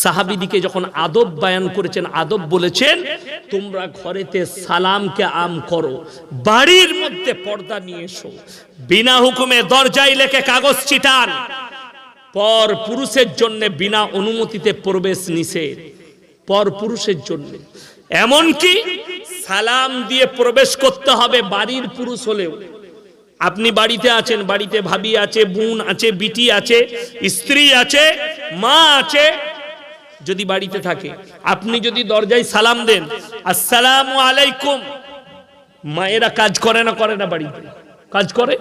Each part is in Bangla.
সাহাবিদিকে যখন আদব বায়ান করেছেন, আদব বলেছেন, তোমরা ঘরেতে সালামকে আম করো, বাড়ির মধ্যে পর্দা নিয়ে এসো, বিনা হুকুমে দরজায় লেখে কাগজ চিটান পর পুরুষের জন্য বিনা অনুমতিতে প্রবেশ নিষেধ, পর পুরুষের জন্য। এমনকি সালাম দিয়ে প্রবেশ করতে হবে বাড়ির পুরুষ হলেও। আপনি বাড়িতে আছেন, বাড়িতে ভাবি আছে, বোন আছে, বিটি আছে, স্ত্রী আছে, মা আছে যদি বাড়িতে থাকে। আপনি যদি দরজায় সালাম দেন, আসসালামু আলাইকুম। মায়েরা কাজ করে না করে না বাড়িতে। কাজ করে?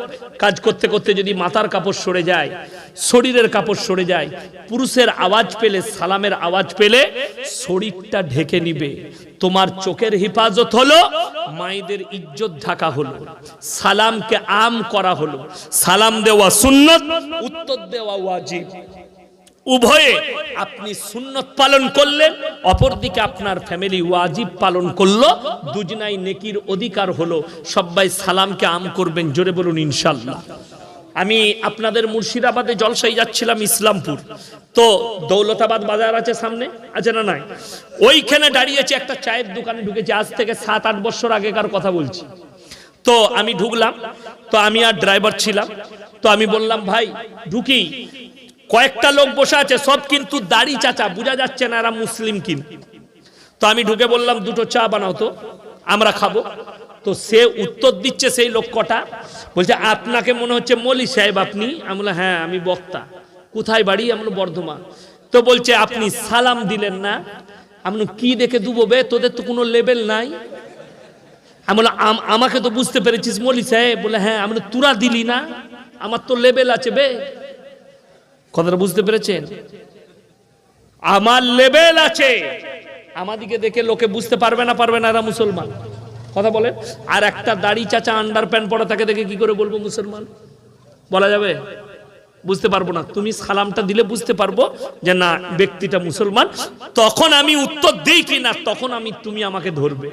কাজ করতে করতে যদি মাথার কাপড় সরে যায়, শরীরের কাপড় সরে যায়, পুরুষের আওয়াজ পেলে, সালামের আওয়াজ পেলে, শরীরটা ঢেকে নিবে। তোমার চোখের হেফাজত হলো, মায়েদের ইজ্জত ঢাকা হলো। সালামকে আম করা হলো। সালাম দেওয়া সুন্নত, উত্তর দেওয়া ওয়াজিব। উভয়ে আপনি সুন্নত পালন করলেন, অপরদিকে আপনার ফ্যামিলি ওয়াজিব পালন করল, দুজনাই নেকির অধিকার হলো, সবাই সালামকে আম করবেন, জোরে বলুন ইনশাল্লাহ আমি আপনাদের মুর্শিদাবাদে জলসাই যাচ্ছিলাম ইসলামপুর। তো দৌলতাবাদ বাজার আছে সামনে, আছে না নাই? ওইখানে দাঁড়িয়েছে একটা চায়ের দোকানে ঢুকেছে, আজ থেকে সাত আট বছর আগেকার কথা বলছি। তো আমি ঢুকলাম, তো আমি আর ড্রাইভার ছিলাম। তো আমি বললাম, ভাই, ঢুকি। কয়েকটা লোক বসে আছে সব কিন্তু দাড়ি চাচা বোঝা যাচ্ছে না এরা মুসলিম কিন্তু তো আমি ঢুকে বললাম দুটো চা বানাও তো আমরা খাব। তো সে উত্তর দিচ্ছে সেই লোক কটা বলছে আপনাকে মনে হচ্ছে মলি সাহেব আপনি? আমি বললাম হ্যাঁ আমি বক্তা। কোথায় বাড়ি? আমি বর্ধমান। তো বলছে আপনি সালাম দিলেন না। আমি কি দেখে দুবো বে? তোদের তো কোনো লেভেল নাই। আমি বললাম, আম- আমাকে তো বুঝতে পেরেছিস মলি সাহেব? বলে হ্যাঁ। আমি তুরা দিলি না? আমার তো লেভেল আছে বে। কথাটা বুঝতে পেরেছেন? আমার লেভেল আছে। আমাদিকে দেখে লোকে বুঝতে পারবে না পারবে না এরা মুসলমান। কথা বলেন। আর একটা দাড়ি চাচা আন্ডার প্যান্ট পরা তাকে দেখে কি করে বলব মুসলমান? বলা যাবে? বুঝতে পারব না। তুমি সালামটা দিলে বুঝতে পারব যে না, ব্যক্তিটা মুসলমান। তখন আমি উত্তর দিই কি না, তখন আমি, তুমি আমাকে ধরবে।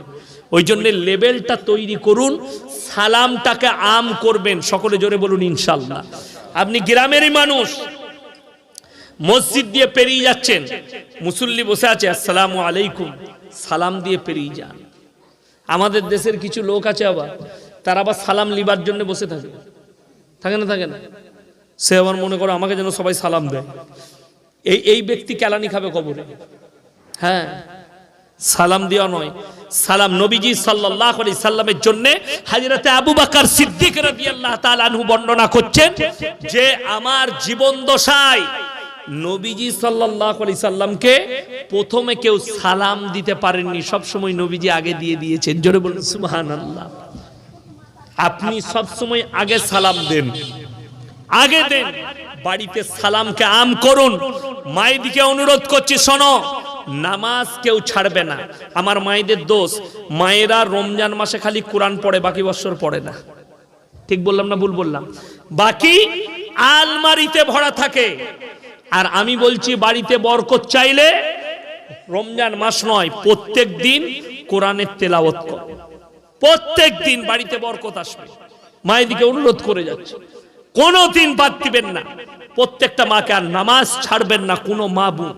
ওই জন্য লেবেলটা তৈরি করুন, সালামটাকে আম করবেন। সকলে জোরে বলুন ইনশাল্লাহ। আপনি গ্রামেরই মানুষ। মসজিদ দিয়ে পেরিয়ে যাচ্ছেন। মুসল্লি বসে আছে, আসসালামু আলাইকুম। সালাম দিয়ে পেরিয়ে যান। আমাদের দেশের কিছু লোক আছে আবার, তারা আবার সালাম লিবার জন্য বসে থাকে। থাকে না থাকে না? সে আবার মনে করো আমাকে যেন সবাই সালাম দেয়। এই এই ব্যক্তি কেলানি খাবে কবরে? হ্যাঁ সালাম দেওয়া নয়। সালাম নবীজি সাল্লাল্লাহু আলাইহি সাল্লামের জন্য হাজিরাতে আবু বকর সিদ্দিক রাদিয়াল্লাহু তাআলা আনহু বর্ণনা করছেন যে, আমার জীবন দশায় নবীজি সাল্লাল্লাহু আলাইহি সাল্লামকে প্রথমে কেউ সালাম দিতে পারেননি, সবসময় নবীজি আগে দিয়ে দিয়েছেন। জোরে বলুন সুহান আল্লাহ আপনি সবসময় আগে সালাম দেন। আগে দেন। বাড়িতে সালামকে আম করুন। মায়েদিকে অনুরোধ করছি, শোনো, নামাজ কেউ ছাড়বে না। আমার মায়েদের দোষ, মায়েরা রমজান মাসে খালি কোরআন পড়ে, বাকি বছর পড়ে না। ঠিক বললাম না ভুল বললাম? বাকি আলমারিতে ভরা থাকে। আর আমি বলছি, বাড়িতে বরকত চাইলে রমজান মাস নয়, প্রত্যেক দিন কোরআনের তেলাওয়াত কর। প্রত্যেক দিন বাড়িতে বরকত আসবে। মায়েদিকে অনুরোধ করে যাচ্ছে। কোনো দিন বাদ দিবেন না। প্রত্যেকটা মাকে আর নামাজ ছাড়বেন না, কোনো মা বোন।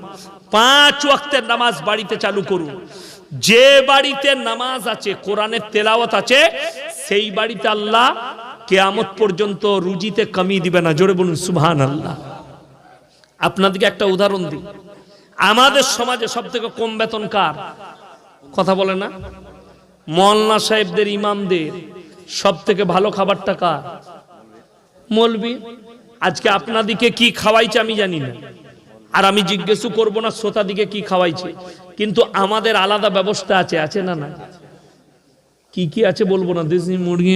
পাঁচ ওয়াক্তের নামাজ বাড়িতে চালু করুন। যে বাড়িতে নামাজ আছে, কোরআনের তেলাওয়াত আছে, সেই বাড়িতে আল্লাহ কেয়ামত পর্যন্ত রুজিতে কমি দিবে না। জোরে বলুন সুবহান আল্লাহ আপনাদেরকে একটা উদাহরণ দিই। আমাদের সমাজে সব থেকে কম বেতন কার? কথা বলে না? মল্লা সাহেবদের, ইমামদের সব থেকে ভালো খাবারটা কার? মলবি আজকে আপনাদিকে কি খাওয়াইছে আমি জানি না। আর আমি জিজ্ঞেসও করব না শ্রোতা দিকে কি খাওয়াইছে। কিন্তু আমাদের আলাদা ব্যবস্থা আছে আছে না না কি কি আছে বলব না? দেশি মুরগি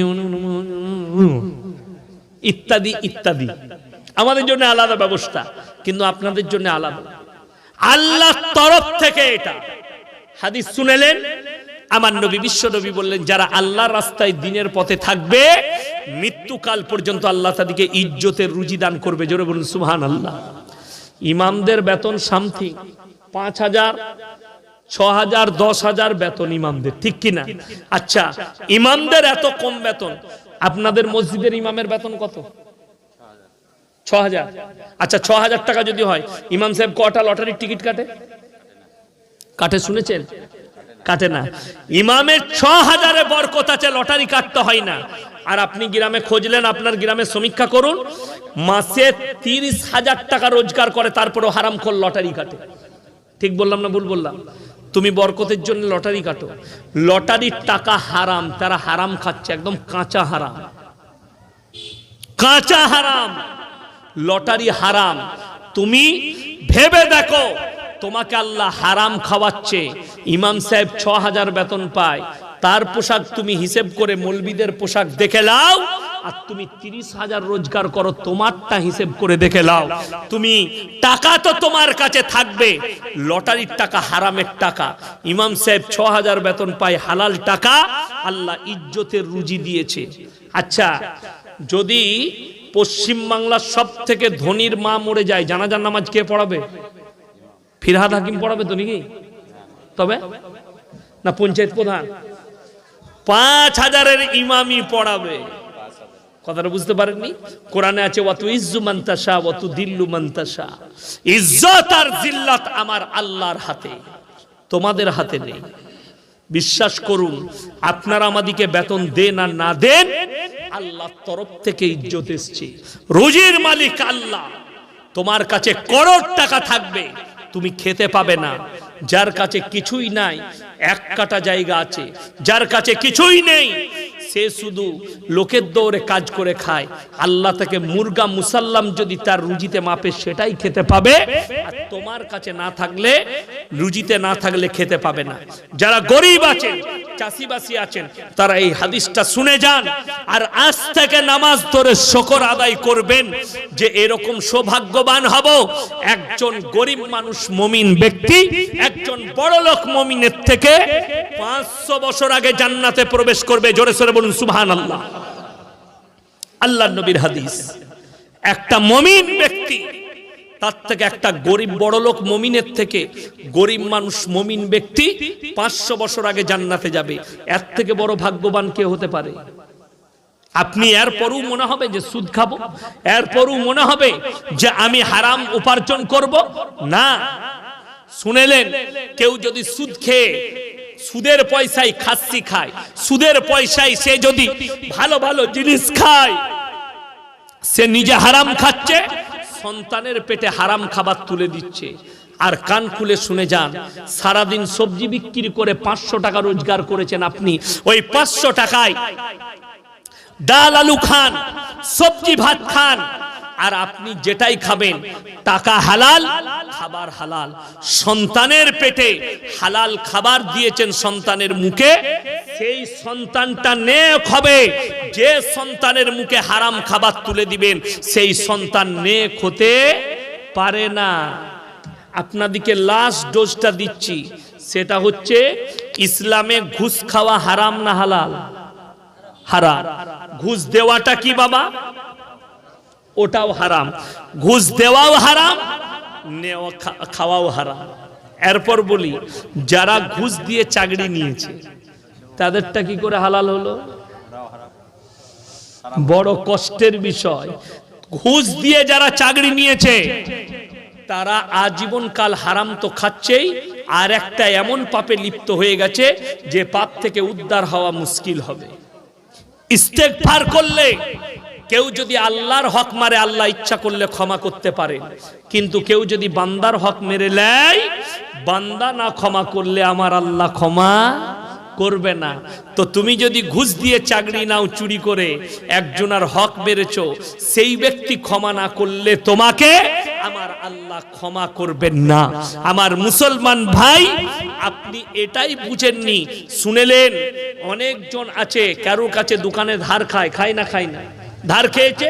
ইত্যাদি ইত্যাদি। আমাদের জন্য আলাদা ব্যবস্থা। কিন্তু আপনাদের জন্য আলাদা। আল্লাহ তরফ থেকে এটা। হাদিস শুনেলেন, আমার নবী বিশ্ব নবী বললেন, যারা আল্লাহর রাস্তায় দিনের পথে থাকবে, মৃত্যুকাল পর্যন্ত আল্লাহ তাদেরকে ইজ্জতের রুজি দান করবে। জোরে বলুন সুহান আল্লাহ ইমামদের বেতন সামথিং। পাঁচ হাজার, ছ হাজার, দশ হাজার বেতন ইমামদের, ঠিক কিনা? আচ্ছা ইমামদের এত কম বেতন। আপনাদের মসজিদের ইমামের বেতন কত? ছ হাজার আচ্ছা ছ হাজার টাকা যদি হয়, ইমাম সাহেব কটা লটারির টিকিট কাটে? কাটে শুনেছেন? কাটে না। ইমামের ছ হাজারে বরকত আছে, লটারি কাটতে হয় না। আর আপনি গ্রামে খুঁজলেন, আপনার গ্রামে সমীক্ষা করুন, মাসে তিরিশ হাজার টাকা রোজগার করে, তারপরেও হারাম খোল লটারি কাটে। ঠিক বললাম না ভুল বললাম? তুমি বরকতের জন্য লটারি কাটো। লটারির টাকা হারাম, তারা হারাম খাচ্ছে, একদম কাঁচা হারাম। কাঁচা হারাম। লটারি হারাম। তুমি ভেবে দেখো, তোমাকে আল্লাহ হারাম খাওয়াচ্ছে। ইমাম সাহেব ছ হাজার বেতন পায়। তার পোশাক তুমি হিসেব করে মলবিদের পোশাক দেখে লাও আর তুমি তিরিশ হাজার রোজগার করো, তোমারটা হিসেব করে দেখে লাও তুমি টাকা তো তোমার কাছে থাকবে, লটারির টাকা হারামের টাকা। ইমাম সাহেব ছ হাজার বেতন পায়, হালাল টাকা, আল্লাহ ইজ্জতের রুজি দিয়েছে। আচ্ছা যদি পশ্চিম বাংলার সব থেকে ধনির মা মরে যায়। জানাজার নামাজ কে পড়াবে? ফিরহাদ হাকিম পড়াবে তো নাকি? তবে? না, পঞ্চায়েত প্রধান। পাঁচ হাজারের ইমামি পড়াবে। কথাটা বুঝতে পারেননি? কোরআনে আছে অতু ইজ্জু মান্তাসা অতু দিল্লু মান্তাসা ইজ্জত আর জিল্লাত আমার আল্লাহর হাতে। তোমাদের হাতে নেই। বিশ্বাস করুন, আপনারা আমাদিকে বেতন দেন আর না দেন আল্লাহর তরফ থেকে ইজ্জত এসছে। রোজির মালিক আল্লাহ। তোমার কাছে করোড় টাকা থাকবে, তুমি খেতে পাবে না। যার কাছে কিছুই নাই, এক কাটা জায়গা আছে। যার কাছে কিছুই নেই সে শুধু লোকের দৌড়ে কাজ করে খায়। আল্লাহ থেকে মুরগা মুসাল্লাম যদি তার রুজিতে মাপে, সেটাই খেতে পাবে। আর তোমার কাছে না থাকলে, রুজিতে না থাকলে খেতে পাবে না। যারা গরিব আছেন, চাষিবাসী আছেন, তারা এই হাদিসটা শুনে যান। আর আজ থেকে নামাজ ধরে শকর আদায় করবেন যে এরকম সৌভাগ্যবান হব। একজন গরিব মানুষ মমিন ব্যক্তি, একজন বড় লোক মমিনের থেকে পাঁচশো বছর আগে জান্নাতে প্রবেশ করবে। জোরে সোরে বলুন সুবহান আল্লাহ আল্লাহ নবীর হাদিস। একটা মমিন ব্যক্তি, তার থেকে একটা গরিব বড় লোক মমিনের থেকে গরিব মানুষ মমিন ব্যক্তি পাঁচশো বছর আগে জান্নাতে যাবে। এর থেকে বড় ভাগ্যবান কে হতে পারে? আপনি এরপরও মনে হবে যে সুদ খাব এরপরও মনে হবে যে আমি হারাম উপার্জন করব। না, শুনেলেন, কেউ যদি সুদ খেয়ে সুদের পয়সায় খাসি খায়, সুদের পয়সায় সে যদি ভালো ভালো জিনিস খায়, সে নিজে হারাম খাচ্ছে, সন্তানের পেটে হারাম খাবার তুলে দিচ্ছে। আর কান খুলে শুনে যান, সারাদিন সবজি বিক্রি করে পাঁচশো টাকা রোজগার করেছেন আপনি। ওই পাঁচশো টাকায় ডাল আলু খান, সবজি ভাত খান আর আপনি যেটাই খাবেন, টাকা হালাল, খাবার হালাল। সন্তানের পেটে হালাল খাবার দিয়েছেন সন্তানের মুখে, সেই সন্তানটা নেক হবে। যে সন্তানের মুখে হারাম খাবার তুলে দিবেন, সেই সন্তান নেক হতে পারে না। আপনাদিকে লাস্ট ডোজটা দিচ্ছি। সেটা হচ্ছে ইসলামে ঘুষ খাওয়া হারাম না হালাল? হারাম। ঘুষ দেওয়াটা কি বাবা? ওটাও হারাম। ঘুষ দেওয়াও হারাম, নেওয়া খাওয়াও হারাম। এরপর বলি, যারা ঘুষ দিয়ে চাকরি নিয়েছে, তাদেরটা কি করে হালাল হলো? বড় কষ্টের বিষয়। ঘুষ দিয়ে যারা চাকরি নিয়েছে, তারা আজীবন কাল হারাম তো খাচ্ছেই, আর একটা এমন পাপে লিপ্ত হয়ে গেছে, যে পাপ থেকে উদ্ধার হওয়া মুশকিল হবে। ইস্তেগফার করলে কেউ যদি আল্লাহর হক মারে, আল্লাহ ইচ্ছা করলে ক্ষমা করতে পারে। কিন্তু কেউ যদি বান্দার হক মেরে নেয়, বান্দা না ক্ষমা করলে আমার আল্লাহ ক্ষমা করবে না। তো তুমি যদি ঘুষ দিয়ে চাকরি নাও চুরি করে, একজনের হক মেরেছ, সেই ব্যক্তি ক্ষমা না করলে তোমাকে আমার আল্লাহ ক্ষমা করবেন না। আমার মুসলমান ভাই, আপনি এটাই বুঝেননি। শুনেলেন, অনেকজন আছে কারোর কাছে দোকানে ধার খায় খায় না খায় না। ধার খেয়েছে?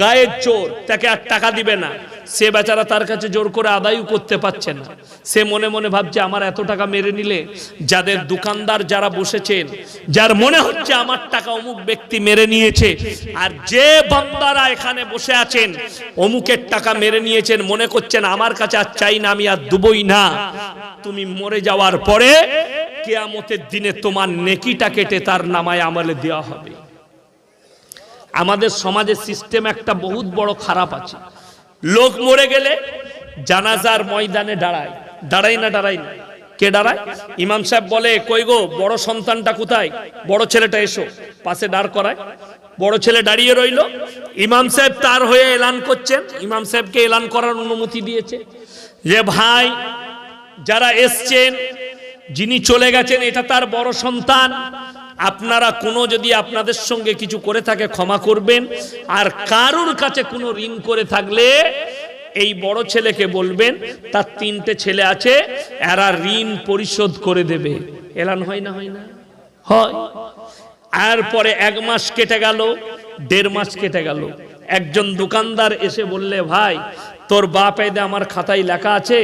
গায়ের চোর, তাকে আর টাকা দিবে না। সে বেচারা তার কাছে জোর করে আদায়ও করতে পারছে না। সে মনে মনে ভাবছে, আমার এত টাকা মেরে নিলে যাদের দোকানদার যারা বসেছেন, যার মনে হচ্ছে আমার টাকা অমুক ব্যক্তি মেরে নিয়েছে, আর যে বান্দারা এখানে বসে আছেন, অমুকের টাকা মেরে নিয়েছেন, মনে করছেন, আমার কাছে আর চাই না, আমি আর দুবই না। তুমি মরে যাওয়ার পরে কেয়ামতের দিনে তোমার নেকিটা কেটে তার নামায় আমলে দেওয়া হবে। আমাদের সমাজের সিস্টেম একটা বহুত বড় খারাপ আছে। লোক মরে গেলে জানাজার ময়দানে দাঁড়ায়। দাঁড়াই না দাঁড়াই না? কে দাঁড়ায়? ইমাম সাহেব বলে, কই গো, বড় সন্তানটা কোথায়? বড় ছেলেটা এসো, পাশে দাঁড় করায়। বড় ছেলে দাঁড়িয়ে রইল। ইমাম সাহেব তার হয়ে এলান করছেন। ইমাম সাহেবকে এলান করার অনুমতি দিয়েছে যে, ভাই, যারা এসছেন, যিনি চলে গেছেন, এটা তার বড় সন্তান। আপনারা কোনো যদি আপনাদের সঙ্গে কিছু করে থাকে, ক্ষমা করবেন। আর কারুর কাছে কোনো ঋণ করে থাকলে, এই বড় ছেলেকে বলবেন, তার তিনটে ছেলে আছে, এরা ঋণ পরিশোধ করে দেবে। এলান হয় না হয় না? হয়। আর পরে এক মাস কেটে গেল, দেড় মাস কেটে গেল। একজন দোকানদার এসে বললে, ভাই, তোর বাপ এদে আমার খাতায় লেখা আছে,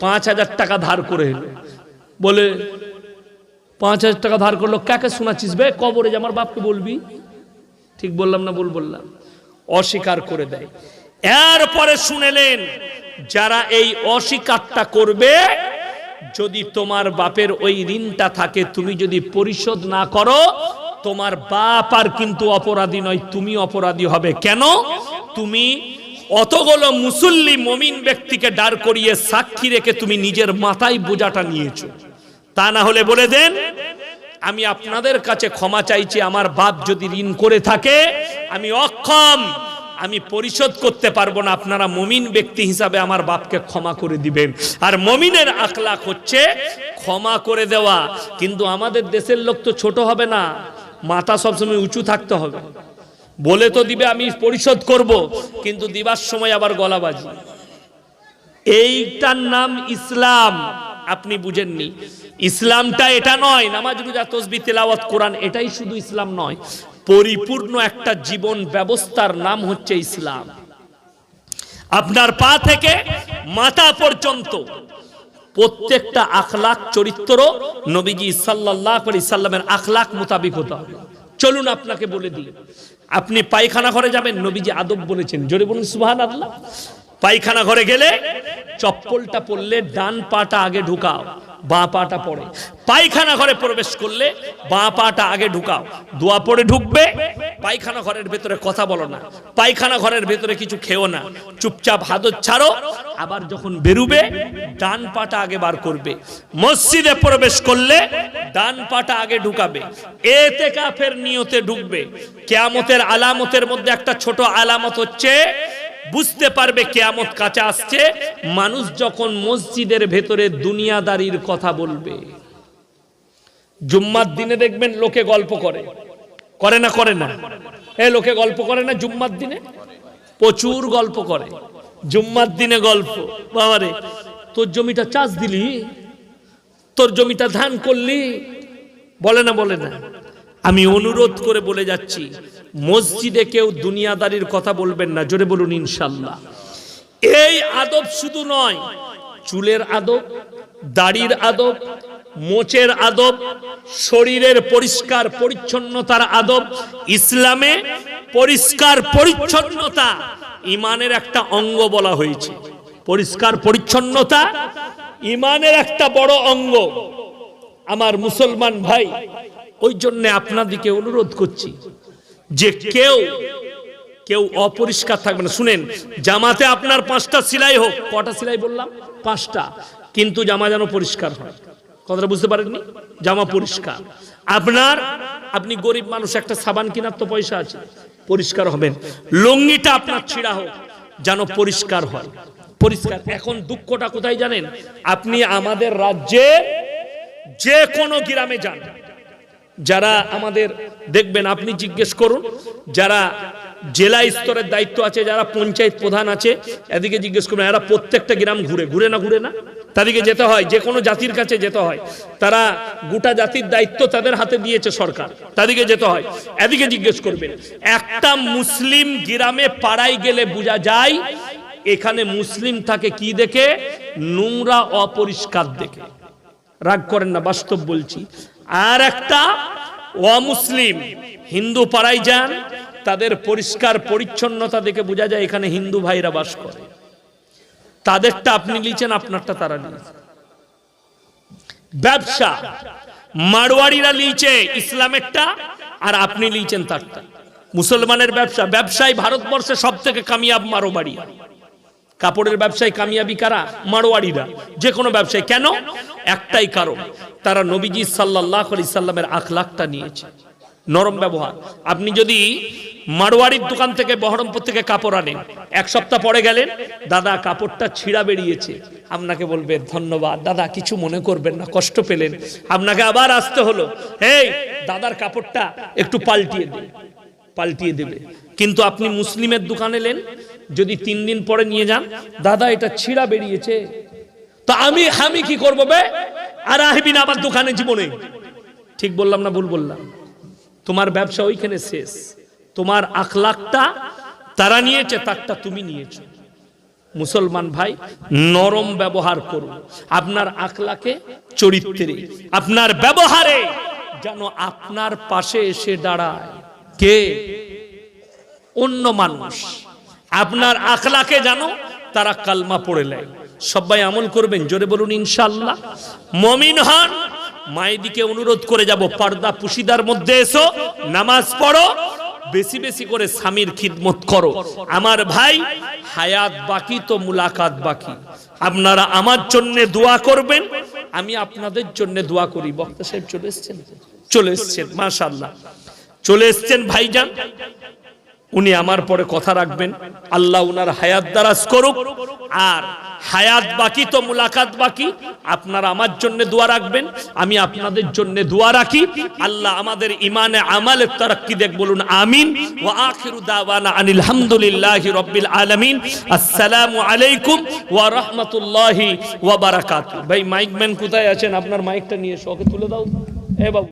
পাঁচ হাজার টাকা ধার করে বলে পাঁচ হাজার টাকা ধার করল, কাকে শোনাচ্ছিস বে? কবরে যে আমার বাপকে বলবি? ঠিক বললাম না ভুল বললাম? অস্বীকার করে দেয়। এরপরে শুনেলেন, যারা এই অস্বীকারটা করবে, যদি তোমার বাপের ওই ঋণটা থাকে, তুমি যদি পরিশোধ না করো, তোমার বাপ আর কিন্তু অপরাধী নয়, তুমি অপরাধী হবে। কেন? তুমি অতগুলো মুসল্লি মমিন ব্যক্তিকে দাঁড় করিয়ে সাক্ষী রেখে তুমি নিজের মাথায় বোঝাটা নিয়েছো। তা না হলে বলে দেন, আমি আপনাদের কাছে ক্ষমা চাইছি, আমার বাপ যদি ঋণ করে থাকে, আমি অক্ষম, আমি পরিশোধ করতে পারব না। আপনারা মমিন ব্যক্তি হিসাবে আমার বাপকে ক্ষমা করে দিবেন। আর মমিনের আখলাখ হচ্ছে ক্ষমা করে দেওয়া। কিন্তু আমাদের দেশের লোক তো ছোট হবে না, মাথা সবসময় উঁচু থাকতে হবে। বলে তো দিবে, আমি পরিশোধ করব, কিন্তু দিবার সময় আবার গলাবাজি এইটার নাম ইসলাম। আপনি বুঝেননি। ইসলামটা এটা নয়, নামাজ, রোজা, তসবি, তেলাওয়াত, কোরআন, এটাই শুধু ইসলাম নয়। পরিপূর্ণ একটা জীবন ব্যবস্থার নাম হচ্ছে ইসলাম। আপনার পা থেকে মাথা পর্যন্ত প্রত্যেকটা আখলাক চরিত্র নবীজি সাল্লাহ সাল্লামের আখলাক মোতাবিক হতে হবে। চলুন আপনাকে বলে দিই। আপনি পায়খানা ঘরে যাবেন, নবীজি আদব বলেছেন। জোরে বলুন সুহান আল্লাহ পায়খানা ঘরে গেলে চপ্পলটা পরলে ডান পাটা আগে ঢুকাও, বাঁ পাটা পড়ে পায়খানা ঘরে প্রবেশ করলে বাঁ পাটা আগে ঢুকাও। দোয়া পড়ে ঢুকবে, পায়খানা ঘরের ভেতরে কথা বলো না। পায়খানা ঘরের ভেতরে কিছু খেও না। চুপচাপ হাতত ছাড়ো, আবার যখন বেরুবে, ডান পাটা আগে বার করবে। মসজিদে প্রবেশ করলে ডান পাটা আগে ঢুকাবে। এতে কাফের নিয়তে ঢুকবে। কেয়ামতের আলামতের মধ্যে একটা ছোট আলামত হচ্ছে বুঝতে পারবে কেয়ামত কাছে আসছে। মানুষ যখন মসজিদের ভেতরে দুনিয়াদারির কথা বলবে, জুম্মার দিনে দেখবেন লোকে গল্প করে। করে না করে না? এ, লোকে গল্প করে না জুম্মার দিনে? প্রচুর গল্প করে। জুম্মার দিনে গল্প, বাবারে, তোর জমিটা চাষ দিলি? তোর জমিটা ধান করলি? বলে না বলে না? আমি অনুরোধ করে বলে যাচ্ছি, মসজিদে কেউ দুনিয়াদারির কথা বলবেন না, জোরে বলুন ইনশাল্লাহ এই আদব শুধু নয়, চুলের আদব, দাড়ির আদব, মোচের আদব, শরীরের পরিষ্কার পরিচ্ছন্নতার আদব, ইসলামে পরিষ্কার পরিচ্ছন্নতা ইমানের একটা অঙ্গ বলা হয়েছে। পরিষ্কার পরিচ্ছন্নতা ইমানের একটা বড় অঙ্গ। আমার মুসলমান ভাই ওই জন্য আপনাদিকে অনুরোধ করছি যে কেউ কেউ অপরিষ্কার থাকবে না। শুনেন, জামাতে আপনার পাঁচটা সিলাই হোক। কটা সিলাই বললাম? পাঁচটা। কিন্তু জামা যেন পরিষ্কার হয়। কথাটা বুঝতে পারেননি? জামা পরিষ্কার। আপনার, আপনি গরিব মানুষ, একটা সাবান কেনার তো পয়সা আছে। পরিষ্কার হবেন। লঙ্গিটা আপনার ছিঁড়া হোক, যেন পরিষ্কার হয়। পরিষ্কার। এখন দুঃখটা কোথায় জানেন? আপনি আমাদের রাজ্যে যে কোনো গ্রামে যান। যারা আমাদের দেখবেন, আপনি জিজ্ঞেস করুন, যারা জেলা স্তরের দায়িত্ব আছে, যারা পঞ্চায়েত প্রধান আছে, এদিকে জিজ্ঞেস করবেন এরা প্রত্যেকটা গ্রাম ঘুরে ঘুরে না ঘুরে না? তাদেরকে যেতে হয় যে কোনো জাতির কাছে যেতে হয়। তারা গোটা জাতির দায়িত্ব তাদের হাতে দিয়েছে সরকার, তাদেরকে যেতে হয়। এদিকে জিজ্ঞেস করবেন, একটা মুসলিম গ্রামে পাড়ায় গেলে বোঝা যায়, এখানে মুসলিম থাকে কি দেখে? নোংরা, অপরিষ্কার দেখে। রাগ করেন না, বাস্তব বলছি। আর একটা, অমুসলিম, হিন্দু পাড়ায় যান, তাদের পরিষ্কার পরিচ্ছন্নতা দেখে বোঝা যায় এখানে হিন্দু ভাইরা বাস করে। তাদেরটা আপনি লিখছেন আপনারটা তারা লিখছে ব্যবসা মারোয়াড়িরা লিখছে ইসলামেরটা, আর আপনি লিখছেন তারটা। মুসলমানের ব্যবসা, ব্যবসায় ভারতবর্ষে সব থেকে কামিয়াব মারোবাড়ি কাপড়ের ব্যবসায় কামিয়াবি কারা? মারোয়াড়িরা। যে কোনো ব্যবসায়। কেন? একটাই কারণ, তারা নবীজি সাল্লাহ আলি সাল্লামের আখলাখটা নিয়েছে। নরম ব্যবহার। আপনি যদি মারোয়াড়ির দোকান থেকে বহরমপুর থেকে কাপড় আনেন, এক সপ্তাহ পরে গেলেন, দাদা কাপড়টা ছিঁড়া বেরিয়েছে। আপনাকে বলবে, ধন্যবাদ, দাদা কিছু মনে করবেন না, কষ্ট পেলেন। আপনাকে আবার আসতে হলো এই দাদার কাপড়টা একটু পাল্টিয়ে দিন পাল্টিয়ে দেবে। কিন্তু আপনি মুসলিমের দোকানে এলেন যদি তিন দিন পরে নিয়ে যান, দাদা এটা ছিঁড়া বেরিয়েছে। তো আমি আমি কি করব বে? আর আসবি না আমার দোকানে জীবনে। ঠিক বললাম না ভুল বললাম? তোমার ব্যবসা ওইখানে শেষ। তোমার আখলাখটা তারা নিয়েছে, তারটা তুমি নিয়েছো। মুসলমান ভাই, নরম ব্যবহার করুন আপনার আখলাকে, চরিত্রে, আপনার ব্যবহারে যেন আপনার পাশে এসে দাঁড়ায়। কে? অন্য মানুষ। আপনার আখলাকে জানো, তারা কালমা পড়ে নেয়। সবাই আমল করবেন, জোরে বলুন ইনশাল্লাহ মমিন হন, মায়েদিকে অনুরোধ করে যাব, পর্দা পুশিদার মধ্যে এসো, নামাজ পড়ো, বেশি বেশি করে স্বামীর খিদমত করো। আমার ভাই, হায়াত বাকি তো মুলাকাত বাকি। আপনারা আমার জন্য দোয়া করবেন, আমি আপনাদের জন্য দোয়া করি। বক্তা সাহেব চলে এসছেন? চলে এসছেন মাশাল্লাহ চলে এসছেন ভাইজান। উনি আমার পরে কথা রাখবেন। আল্লাহ উনার হায়াত দারাজ করুক। আর হায়াত বাকি তো মুলাকাত বাকি। আপনারা আমার জন্য দোয়া রাখবেন। আমি আপনাদের জন্য দোয়া রাখি। আল্লাহ আমাদের ইমানে আমালের তারাক্কি দেখ বলুন, আমিন। ওয়া আখিরু দাওয়ানা আনিল হামদুলিল্লাহি রাব্বিল আলামিন। আসসালামু আলাইকুম ওয়া রাহমাতুল্লাহি ওয়া বারাকাতুহু। ভাই, মাইক ম্যান কোথায় আছেন? আপনার মাইকটা নিয়ে ওকে তুলে দাও। এ বাবু।